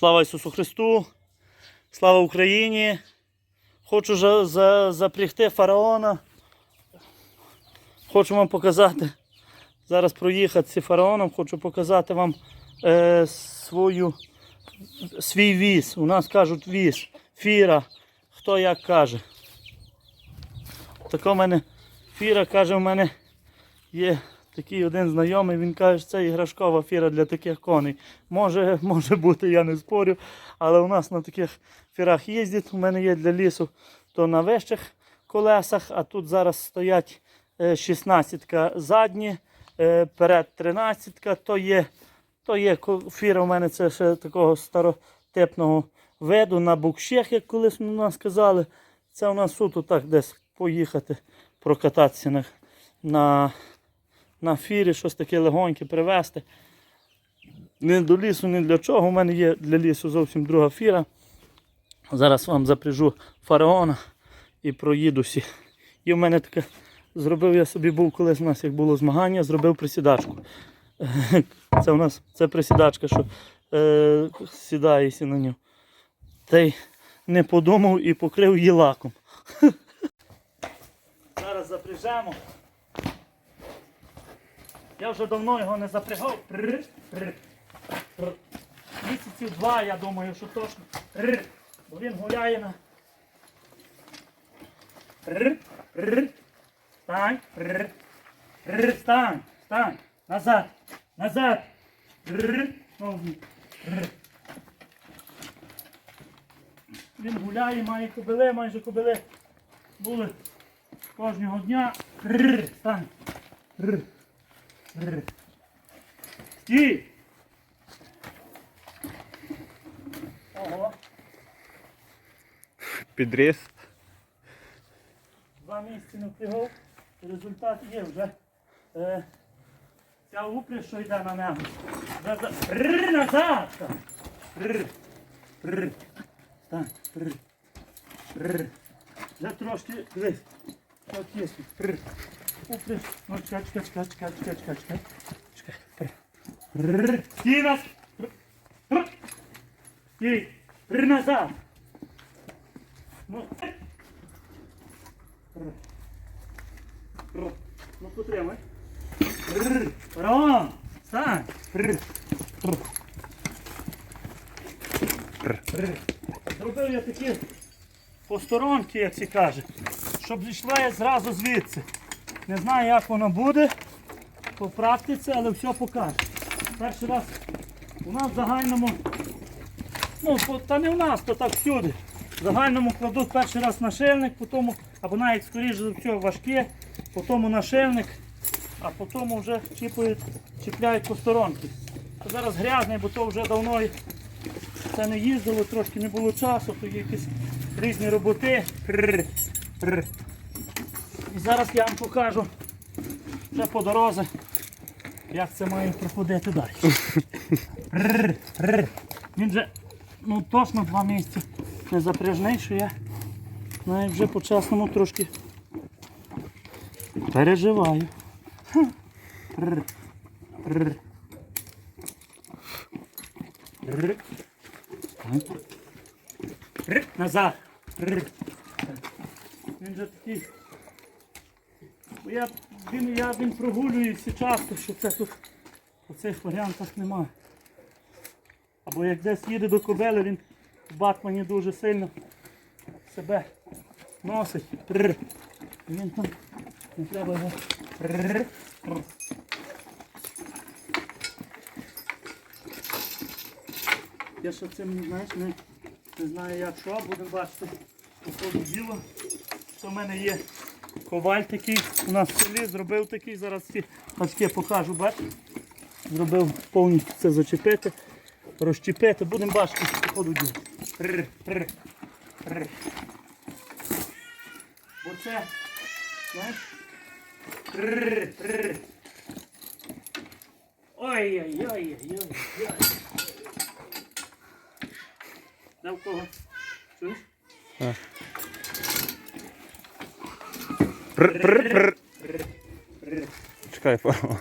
Слава Ісусу Христу! Слава Україні! Хочу за, за, запрягти фараона. Хочу вам показати. Зараз проїхати фараоном, хочу показати вам е, свою, свій віз. У нас кажуть віз, фіра, хто як каже. Така в мене фіра каже, в мене є такий один знайомий, він каже, що це іграшкова фіра для таких коней. Може, може бути, я не спорю, але у нас на таких фірах їздять. У мене є для лісу то на вищих колесах, а тут зараз стоять 16 задні, е, перед 13 то є, то є фіра у мене це ще такого старотипного виду на букшех, як колись у нас казали. Це у нас суто так десь поїхати, прокататися на, на, на фірі, щось таке легоньке привезти. Не до лісу, ні для чого. У мене є для лісу зовсім друга фіра. Зараз вам запряжу фараона і проїдуся. І в мене таке зробив я собі був колись у нас, як було змагання, зробив присідачку. Це у нас це присідачка, що е, сідаєся на нього. Та й не подумав і покрив її лаком. Зараз запряжемо. Я вже давно його не запрягав. Місяців два, я думаю, що точно. Бо він гуляє на. Прр, прр. Стань, стань, стань. Назад, назад. Він гуляє, має кобили, майже кобили були кожного дня. Прр, стань. Стій. Ого. Підріс. Два місяці не впрягав, результат є вже. Е, ця упряж, що йде на небо. Вже назад! так. Вже трошки, дивись, от є, попри. Ну, чекай, чекай, чекай, чекай, чекай, чекай, чекай. Чекай. Стій нас. І ри назад. Ну. Ну, потримай. Ром, стань. Зробив я такі посторонки, як всі кажуть, щоб зійшла я зразу звідси. Не знаю, як воно буде по практиці, але все покаже. Перший раз у нас в загальному, ну, та не в нас, то так всюди. В загальному кладуть перший раз нашильник, потім, або навіть скоріше за все важке, потім нашильник, а потім вже чіпають, чіпляють по сторонки. Це зараз грязний, бо то вже давно це не їздило, трошки не було часу, то є якісь різні роботи. Прррр, прррр. Зараз я вам покажу вже по дорозі, як це має проходити далі. Він вже ну, точно два місяці не запряжний, що я навіть вже по-чесному трошки переживаю. Назад. Він же такий. Я, він, я він прогулюється часто, що це тут у цих варіантах немає. Або як десь їде до кобели, він в Батмані дуже сильно себе носить. Прррр. Він там не треба його. Прррр. Я ще цим знаєш, не, не знаю як що, будемо бачити по діла. Що в мене є коваль такий, у нас в селі зробив такий, зараз ці пачки покажу, бачите. Зробив повністю це зачепити, розчепити, будемо бачити по ходу діла. Прррр, прррр, прррр. Бо це, знаєш. Ой-ой-ой-ой-ой. Де в кого? Чуєш? Чекай, пару.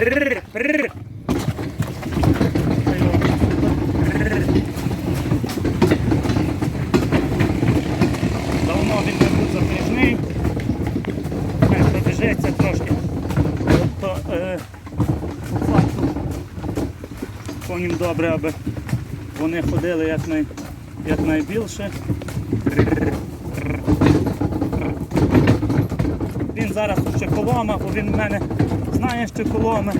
Давно він не був запряжний. Пробіжеться трошки. Тобто е, по факту коням добре, аби вони ходили якнай, якнайбільше. Він зараз у Чеколома, бо він в мене знає Чеколоми.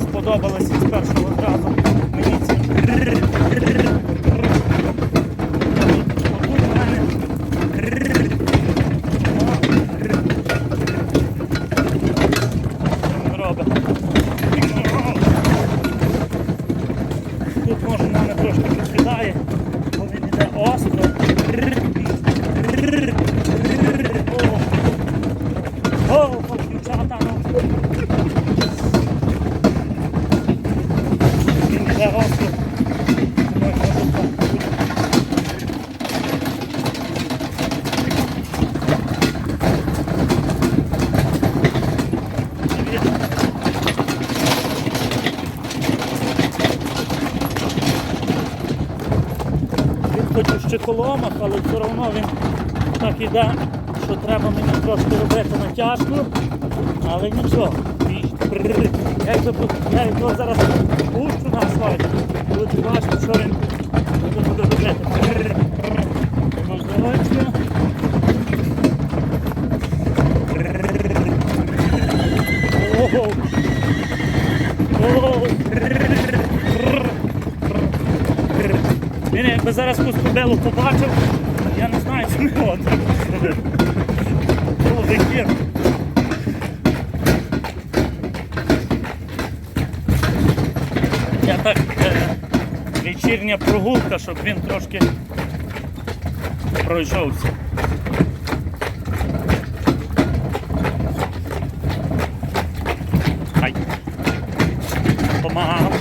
Сподобалося з першого разу мені ці. Отут в мене він робить. Тут може в мене трошки підкидає, бо він іде остро. О, о, о, дівчата, ну. Він іде остро. Ой, може, так. Привіт. Він хоч але все одно він так іде, що треба мені трошки робити натяжку, але нічого. Я його, зараз пущу на асфальт, будете бачити, що він буде буде робити. Можливо! Ого! Якби зараз кускобелу побачив, я не знаю, що ми його таке. Я так е, вечірня прогулка, щоб він трошки пройшовся. Ай. Помагав.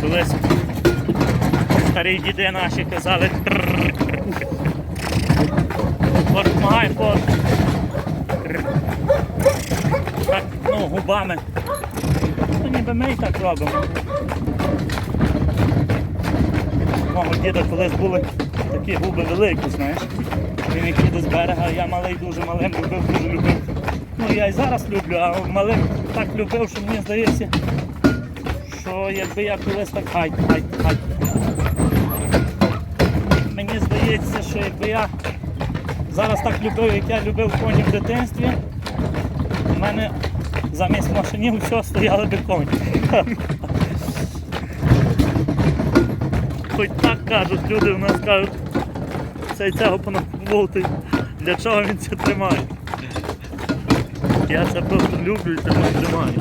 Колись старі діди наші казали. Допомагай по так, ну, губами. Ну, ніби ми і так робимо. Мого діда колись були такі губи великі, знаєш. Він їх їде з берега, я малий дуже малим любив, дуже любив. Ну я і зараз люблю, а малим так любив, що мені здається, що якби я колись так хай, хай, хай. Мені здається, що якби я зараз так любив, як я любив коні в дитинстві, у мене замість машинів все стояли би коні. Хоч так кажуть, люди у нас кажуть, цей цього понаполтий, для чого він це тримає. Я це просто люблю і це тримаю.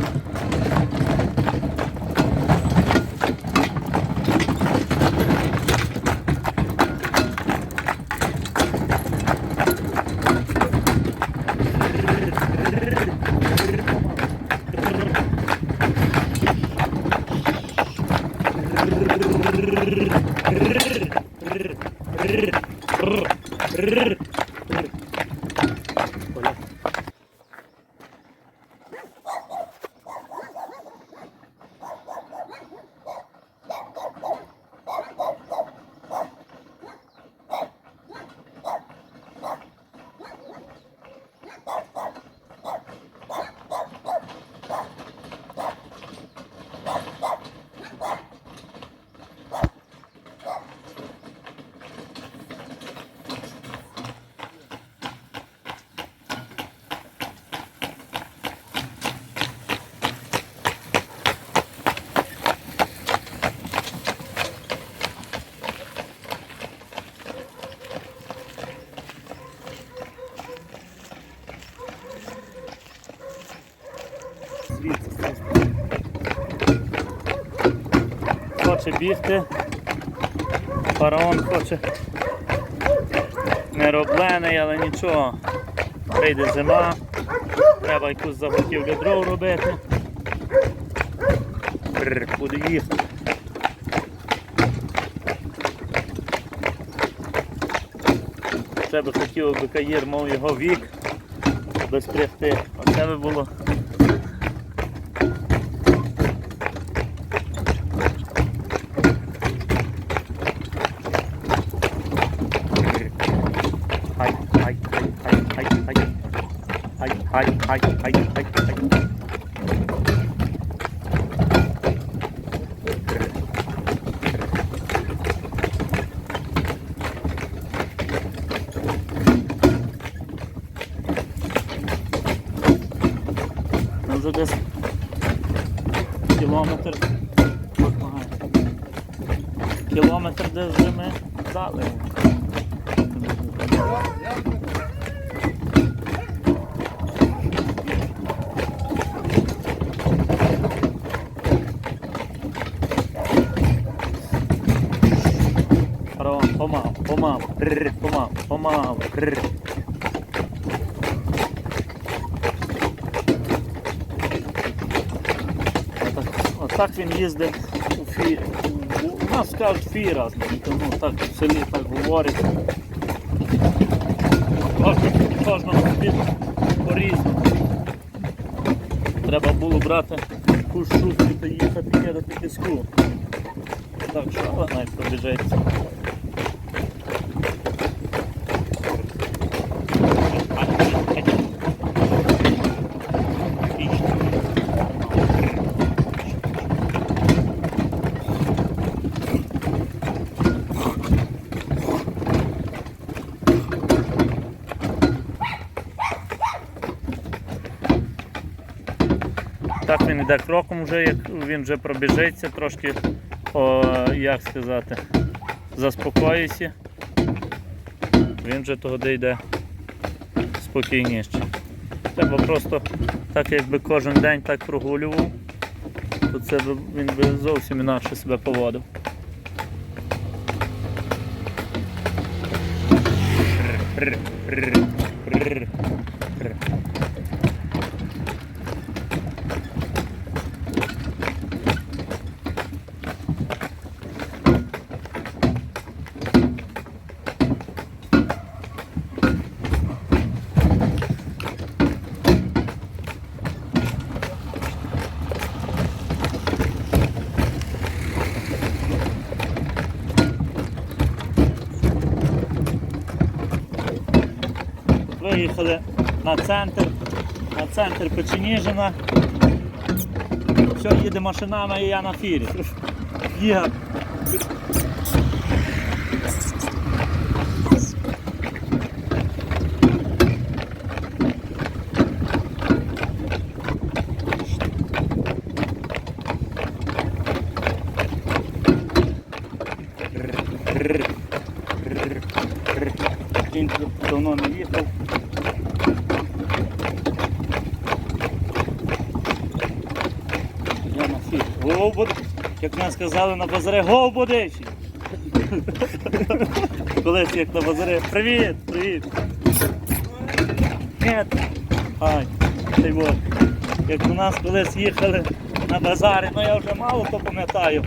Хоче бігти. Фараон хоче не роблений, але нічого. Прийде зима, треба якусь заготівлю дров робити. Буде їхати. Ще би хотів, аби Каїр мав його вік без прягти. Оце би було. Хай, хай, хай, хай, хай, хай. Хай, хай, хай, хай, хай, хай. Ну, вже десь кілометр. Ага. Кілометр десь вже ми дали. Фараон, прррр, помав, помав, прррр. Отак, отак він їздить у фі... у- нас кажуть фіра, ну так в селі так говорять. Кожному по-різному. Треба було брати шубку та їхати кидати піску. Так що, але навіть. Іде кроком вже, як він вже пробіжиться, трошки, о, як сказати, заспокоїться. Він вже туди йде спокійніше. Треба просто, так якби кожен день так прогулював, то це би, він би зовсім інакше себе поводив. Прр, прр, Виїхали на центр, на центр Печеніжина. Все, їде машинами і я на фірі. Є. Він тут давно не їхав. Я фірі. Як нам сказали на базарі, голубудичі. Колись як на базарі. Привіт, привіт. Нет. Ай, ти вот. Як у нас колись їхали на базарі, ну я вже мало то пам'ятаю.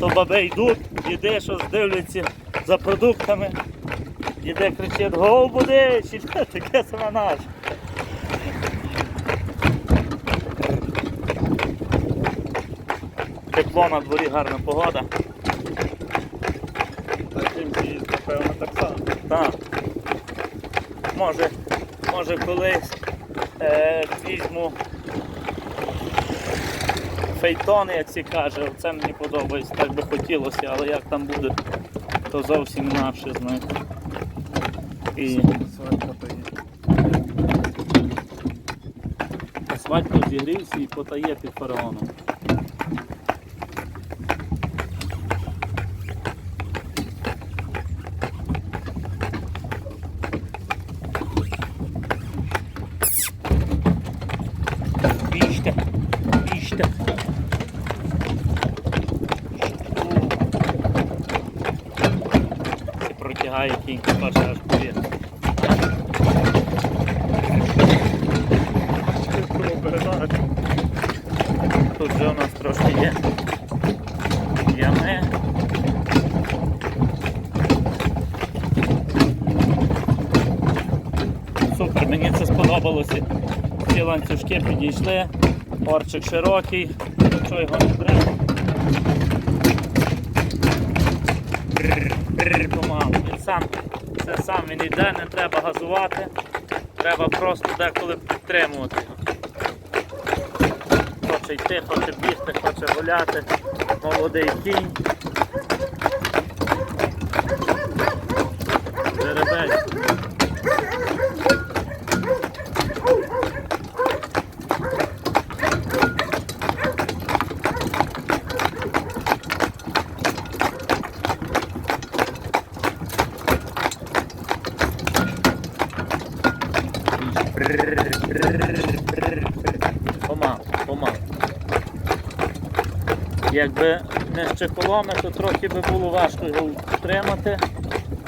То баби йдуть, діди щось дивляться за продуктами. Діде кричить, голубудичі, таке саме наше. Тепло на дворі, гарна погода. Певно, так само. Так. Може, може колись е, візьму фейтони, як ці каже, це мені подобається, так би хотілося, але як там буде, то зовсім інакше, знаєте. І Свадьба розігрівся і потає під фараоном. Тягає кінька, перша аж повір. Тут вже у нас трошки є ями. Супер, мені це сподобалося. Ці ланцюжки підійшли, орчик широкий, нічого його не бррр, помалу. Сам, це сам він йде, не треба газувати. Треба просто деколи підтримувати. Хоче йти, хоче бігти, хоче гуляти. Молодий кінь. Якби не з чехоломи, то трохи би було важко його утримати.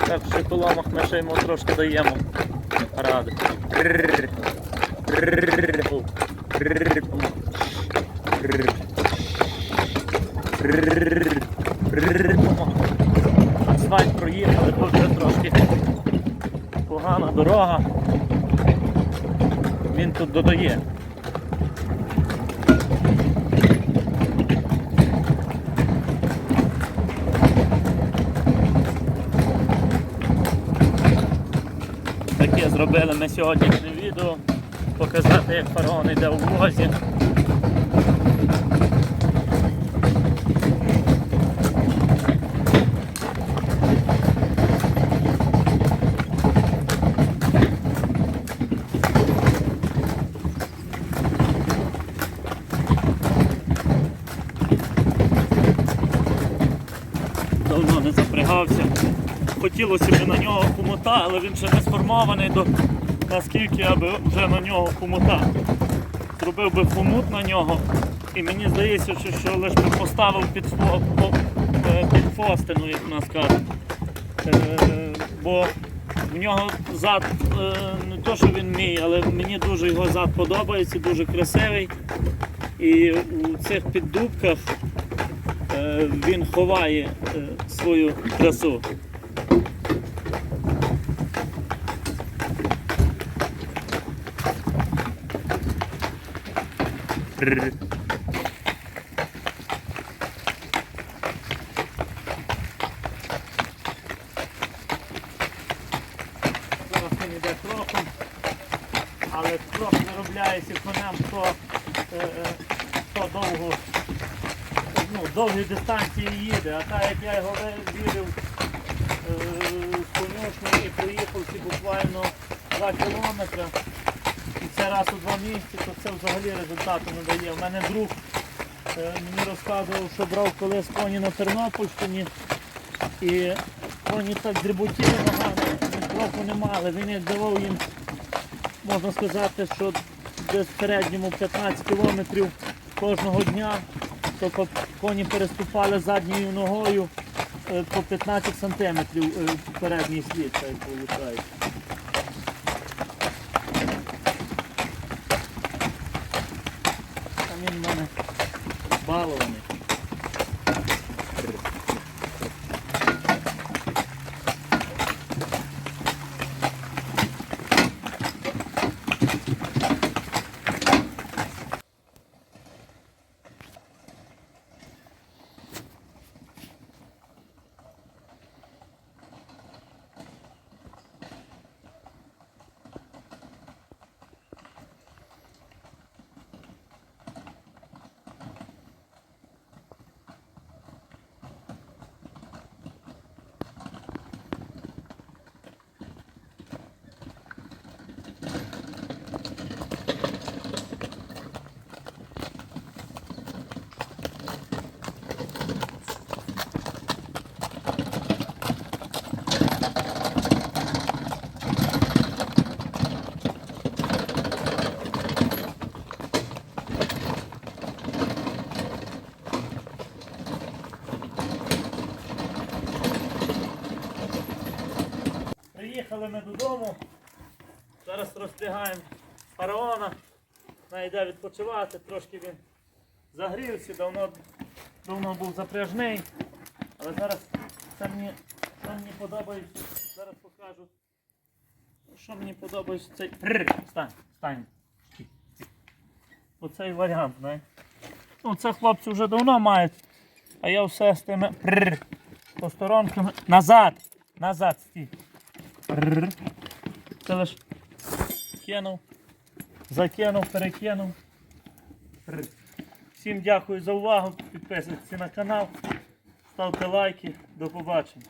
Так в чехоломах ми ще йому трошки даємо ради. Асфальт проїхали, тут вже трошки погана дорога. Він тут додає. Таке зробили ми сьогоднішнє відео. Показати, як фараон йде у возі. Хотілося б на нього хомута, але він ще не сформований до наскільки я би вже на нього хомута. Зробив би хомут на нього. І мені здається, що, що лише би поставив під, фо, по- е, під фостину, як у нас кажуть. Е, бо в нього зад е, не то, що він мій, але мені дуже його зад подобається, дуже красивий. І у цих піддубках е, він ховає е, свою красу. Зараз він йде кроком, але крок виробляється конем, е, е, хто довго довгі дистанції їде, а так як я його вірив з конюшні і проїхав ці буквально 2 кілометри, це раз у два місяці, то це взагалі результату не дає. У мене друг е, мені розказував, що брав колись коні на Тернопільщині, і коні так дріботіли ногами, кроку не мали. Він як давав їм, можна сказати, що десь в середньому 15 кілометрів кожного дня, то коні переступали задньою ногою е, по 15 сантиметрів е, передній слід, так виходить. балований. Приїхали додому. Зараз розтягаємо фараона. Найде відпочивати, трошки він загрівся, давно, давно був запряжний. Але зараз це мені, це мені подобається. Зараз покажу. Що мені подобається цей. Стань, стань. Оцей варіант, знаєш. Ну, це хлопці вже давно мають. А я все з тими посторонками. Назад! Назад стій. Це лиш кинув, закинув, перекинув. Всім дякую за увагу. Підписуйтесь на канал, ставте лайки. До побачення.